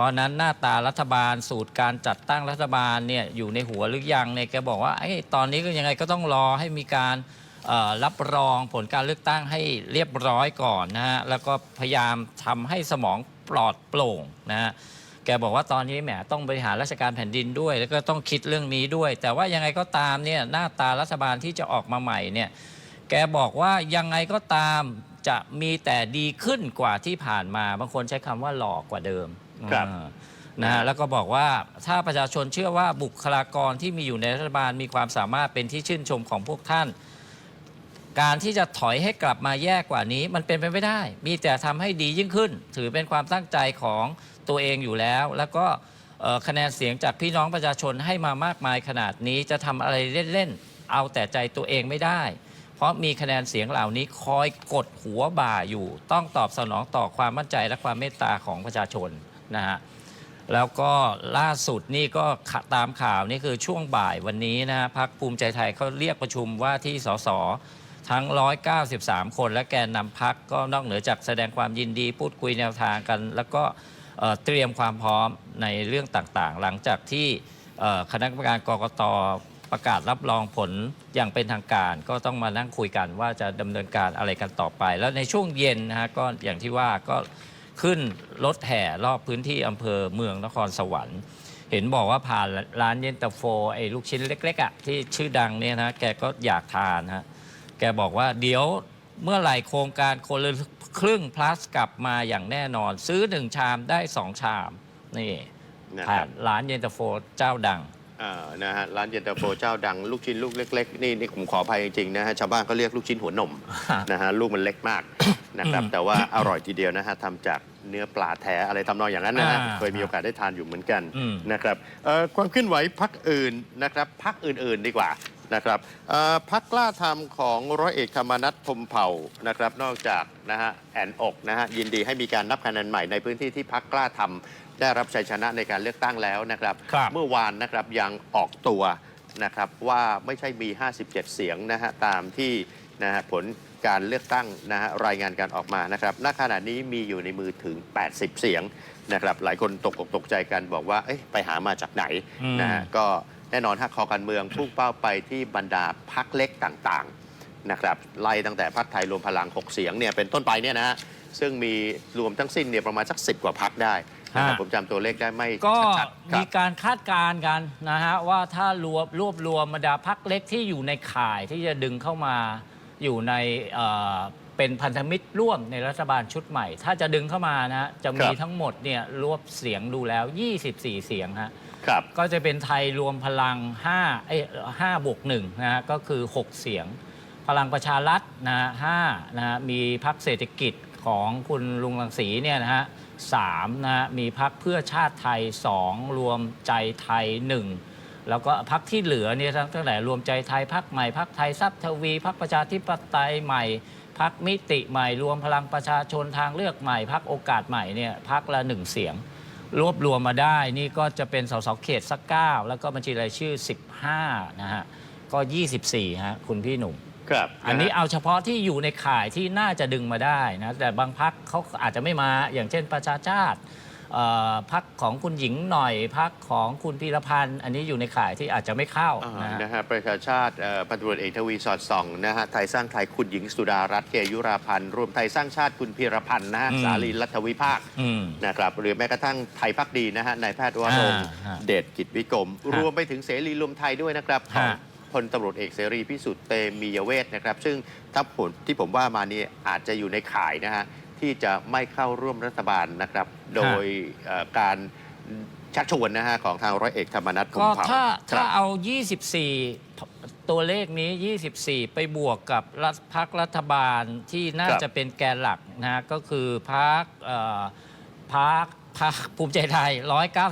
ราะนั้นหน้าตารัฐบาลสูตรการจัดตั้งรัฐบาลเนี่ยอยู่ในหัวหรือยังเนี่ยแกบอกว่าไอ้ตอนนี้ก็ยังไงก็ต้องรอให้มีการรับรองผลการเลือกตั้งให้เรียบร้อยก่อนนะฮะแล้วก็พยายามทำให้สมองปลอดโปร่งนะฮะแกบอกว่าตอนนี้แหมต้องบริหารราชการแผ่นดินด้วย แล้วก็ต้องคิดเรื่องนี้ด้วย แต่ว่ายังไงก็ตามเนี่ยหน้าตารัฐบาลที่จะออกมาใหม่เนี่ยแกบอกว่ายังไงก็ตามจะมีแต่ดีขึ้นกว่าที่ผ่านมาบางคนใช้คำว่าหลอกกว่าเดิม ครับ อ่านะฮะแล้วก็บอกว่าถ้าประชาชนเชื่อว่าบุคลากรที่มีอยู่ในรัฐบาลมีความสามารถเป็นที่ชื่นชมของพวกท่าน การที่จะถอยให้กลับมาแย่กว่านี้มันเป็นไปไม่ได้ มีแต่ทำให้ดียิ่งขึ้น ถือเป็นความตั้งใจของตัวเองอยู่แล้ว แล้วก็เอ่อคะแนนเสียงจากพี่น้องประชาชนให้มามากมายขนาดนี้จะทำอะไรเล่นๆเอาแต่ใจตัวเองไม่ได้ เพราะมีคะแนนเสียงเหล่านี้คอยกดหัวบ่าอยู่ ต้องตอบสนองต่อความมั่นใจและความเมตตาของประชาชน นะฮะแล้วก็ล่าสุดนี่ก็ตามข่าวนี่คือช่วงบ่ายวันนี้นะฮะพักภูมิใจไทยเขาเรียกประชุมว่าที่สสทั้ง 193 คน และแกนนำพักก็นอกเหนือจากแสดงความยินดีพูดคุยแนวทางกัน แล้วก็เตรียมความพร้อมในเรื่องต่างๆ หลังจากที่คณะกรรมการกรกตประกาศรับรองผลอย่างเป็นทางการ ก็ต้องมานั่งคุยกันว่าจะดำเนินการอะไรกันต่อไป แล้วในช่วงเย็นนะฮะก็อย่างที่ว่าก็ ขึ้นรถแห่รอบพื้นที่อำเภอเมืองนครสวรรค์ เห็นบอกว่าผ่านร้านเย็นตาโฟไอ้ลูกชิ้นเล็กๆอะที่ชื่อดังเนี่ยนะแกก็อยากทานฮะแกบอกว่าเดี๋ยวเมื่อไหร่โครงการคนละครึ่ง plus กลับมาอย่างแน่นอน ซื้อหนึ่งชามได้สองชามนี่นะคผ่ารันบร้านเย็นตาโฟเจ้าดัง อ่านะฮะร้านเย็นตาโฟเจ้าดังลูกชิ้นลูกเล็ก ๆ นี่นี่ผมขออภัยจริงๆนะฮะชาวบ้านก็เรียกลูกชิ้นหัวนมนะฮะลูกมันเล็กมากนะครับอืมแต่ว่าอร่อยทีเดียวนะฮะทำจากเนื้อปลาแท้อะไรทำนองอย่างนั้นนะฮะอ่าเคยมีโอกาสได้ทานอยู่เหมือนกันอืม นะครับเอ่อความเคลื่อนไหวพักอื่นนะครับพักอื่นๆดีกว่า นะครับเอ่อพักกล้าทำของร้อยเอกธรรมนัฐพรหมเผ่านะครับ นอกจากนะฮะแอนอกนะฮะยินดีให้มีการนับคะแนนใหม่ในพื้นที่ที่พักกล้าทำได้รับชัยชนะในการเลือกตั้งแล้วนะครับครับ เมื่อวานนะครับยังออกตัวนะครับว่าไม่ใช่มี 57 เสียงนะฮะตามที่นะฮะผลการเลือกตั้งนะฮะรายงานการออกมานะครับณขณะนี้มีอยู่ในมือถึง 80 เสียงนะครับ หลายคนตกอกตกใจกันบอกว่า เอ๊ะไปหามาจากไหนอืมนะฮะก็ แน่นอนถ้าคอการเมืองพุ่งเป้าไปที่บรรดาพักเล็กต่างๆนะครับไล่ตั้งแต่พักไทยรวมพลัง 6 เสียงเนี่ยเป็นต้นไปเนี่ยนะฮะซึ่งมีรวมทั้งสิ้นเนี่ยประมาณสัก10กว่าพักได้นะครับฮะ ผมจำตัวเลขได้ไม่ก็ชัดๆครัมีบ การคาดการณ์กันนะฮะว่าถ้ารวบรวบรวมบรรดาพักเล็กที่อยู่ในข่ายที่จะดึงเข้ามาอยู่ในเอ่อ เป็นพันธมิตรร่วมในรัฐบาลชุดใหม่ ถ้าจะดึงเข้ามานะฮะจะมีครับทั้งหมดเนี่ยรวบเสียงดูแล้ว 24 เสียงฮะครับก็จะเป็นไทยรวมพลัง5เอ้ย5บวก1นะฮะก็คือ 6 เสียง พลังประชารัฐนะฮะ5นะฮะมีพักเศรษฐกิจของคุณลุงรังสีเนี่ยนะฮะสามนะฮะมีพักเพื่อชาติไทย 2 รวมใจไทย 1 แล้วก็พักที่เหลือเนี่ยทั้งตั้งแต่รวมใจไทยพักใหม่พักไทยทรัพย์ทวีพักประชาธิปไตยใหม่ พักมิติใหม่ รวมพลังประชาชนทางเลือกใหม่พักโอกาสใหม่เนี่ยพักละหนึ่งเสียง รวบรวมมาได้นี่ก็จะเป็นสสเขตสักเก้าแล้วก็บัญชีรายชื่อ 15นะฮะก็ 24ฮะคุณพี่หนุ่ม ครับอันนี้ะฮะเอาเฉพาะที่อยู่ในข่ายที่น่าจะดึงมาได้นะแต่บางพักเขาอาจจะไม่มาอย่างเช่นประชาชาติเอ่อ พักของคุณหญิงหน่อยพักของคุณพีรพันธ์อันนี้อยู่ในข่ายที่อาจจะไม่เข้าอ่านะฮะ นะฮะประชาชาติเอ่อพันตำรวจเอกทวีสอดส่องนะฮะไทยสร้างไทยคุณหญิงสุดารัตน์เกยุราพันธ์รวมไทยสร้างชาติคุณพีรพันธ์นะฮะอืม สาลีรัฐวิภาคอืม นะครับหรือแม้กระทั่งไทยพักดีนะฮะนายแพทย์วรงค์อ่าฮะเดชกิจวิกรมฮะรวมไปถึงเสรีรวมไทยด้วยนะครับของฮะพลตำรวจเอกเสรีพิสุทธิ์เตมียเวทนะครับ ซึ่งถ้าผลที่ผมว่ามานี่อาจจะอยู่ในข่ายนะฮะที่จะไม่เข้าร่วมรัฐบาลนะครับ โดยเอ่อการชักชวนนะฮะของทางร้อยเอกธรรมนัฐพรหก็มเผ่าถ้าคถ้ารับ เอา 24 ตัวเลขนี้ 24 ไปบวกกับรัฐพักรัฐบาลที่น่าครับจะเป็นแกนหลักนะฮะก็คือพักพักพักภูมิใจไทย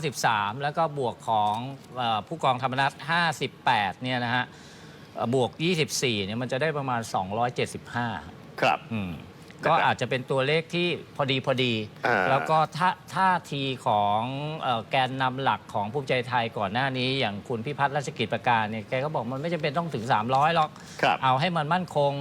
193 แล้วก็บวกของเออผู้กองธรรมนัฐ58 เนี่ยนะฮะเอ่อบวก 24 เนี่ยมันจะได้ประมาณ 275 ครับ อืมนะครับ ก็อาจจะเป็นตัวเลขที่พอดีพอดี อ่า แล้วก็ท่าท่าทีของเอ่อแกนนำหลักของภูมิใจไทยก่อนหน้านี้อย่างคุณพิพัฒน์ราชกิจประการเนี่ยแกก็บอกมันไม่จำเป็นต้องถึง 300 หรอก ครับ เอาให้มันมั่นคง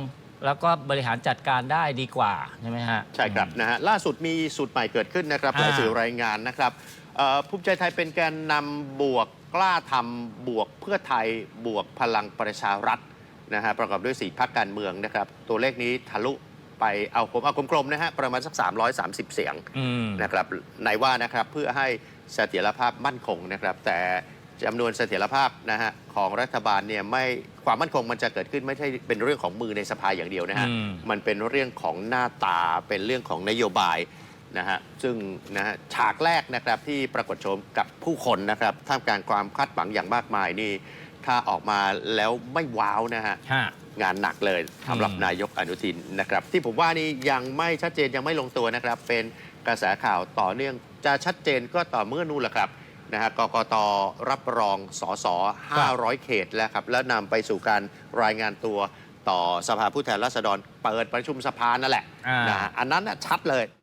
แล้วก็บริหารจัดการได้ดีกว่า ใช่ไหมฮะ ใช่ครับนะฮะล่าสุดมีสูตรใหม่เกิดขึ้นนะครับหอ่าลายสื่อรายงานนะครับเอ่อภูมิใจไทยเป็นแกนนำบวกกล้าทำบวกเพื่อไทยบวกพลังประชารัฐนะฮะประกอบด้วยสี่พักการเมืองนะครับ ตัวเลขนี้ทะลุ ไปเอาผมเอากลมๆนะฮะประมาณสัก 330 เสียงอืมนะครับในว่านะครับเพื่อให้เสถียรภาพมั่นคงนะครับ แต่จำนวนเสถียรภาพนะฮะของรัฐบาลเนี่ยไม่ความมั่นคงมันจะเกิดขึ้นไม่ใช่เป็นเรื่องของมือในสภาอย่างเดียวนะฮะอืมมันเป็นเรื่องของหน้าตาเป็นเรื่องของนโยบายนะฮะซึ่งนะฮะฉากแรกนะครับที่ปรากฏโฉมกับผู้คนนะครับท่ามกลางความคาดหวังอย่างมากมายนี่ถ้าออกมาแล้วไม่ว้าวนะฮะฮะ งานหนักเลยสำหรับอืมนายกอนุทินนะครับ ที่ผมว่านี่ยังไม่ชัดเจนยังไม่ลงตัวนะครับ เป็นกระแสข่าวต่อเนื่องจะชัดเจนก็ต่อเมื่อนู่นแหละครับนะฮะกกตรับรองสส500 เขตแล้วครับ แล้วนำไปสู่การรายงานตัวต่อสภาผู้แทนราษฎรเปิดประชุมสภานั่นแหละอ่านนะฮะอันนั้นน่ะชัดเลย